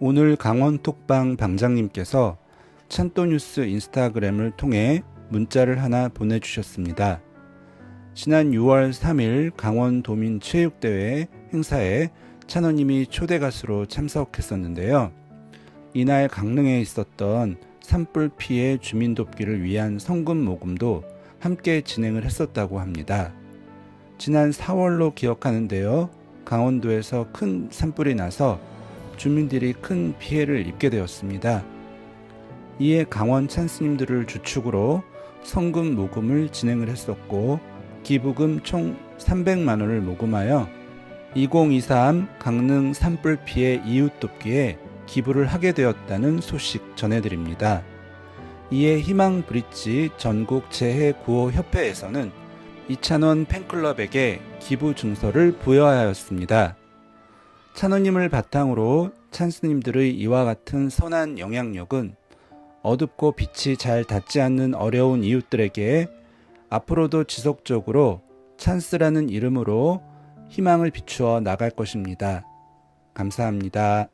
오늘 강원 톡방 방장님께서 찬또뉴스 인스타그램을 통해 문자를 하나 보내주셨습니다. 지난 6월 3일 강원도민 체육대회 행사에 찬호님이 초대 가수로 참석했었는데요. 이날 강릉에 있었던 산불 피해 주민 돕기를 위한 성금 모금도 함께 진행을 했었다고 합니다. 지난 4월로 기억하는데요. 강원도에서 큰 산불이 나서 주민들이 큰 피해를 입게 되었습니다. 이에 강원 찬스님들을 주축으로 성금 모금을 진행을 했었고 기부금 총 300만 원을 모금하여 2023 강릉 산불 피해 이웃 돕기에 기부를 하게 되었다는 소식 전해드립니다. 이에 희망 브릿지 전국 재해 구호 협회에서는 이찬원 팬클럽에게 기부 증서를 부여하였습니다. 찬호님을 바탕으로 찬스님들의 이와 같은 선한 영향력은 어둡고 빛이 잘 닿지 않는 어려운 이웃들에게 앞으로도 지속적으로 찬스라는 이름으로 희망을 비추어 나갈 것입니다. 감사합니다.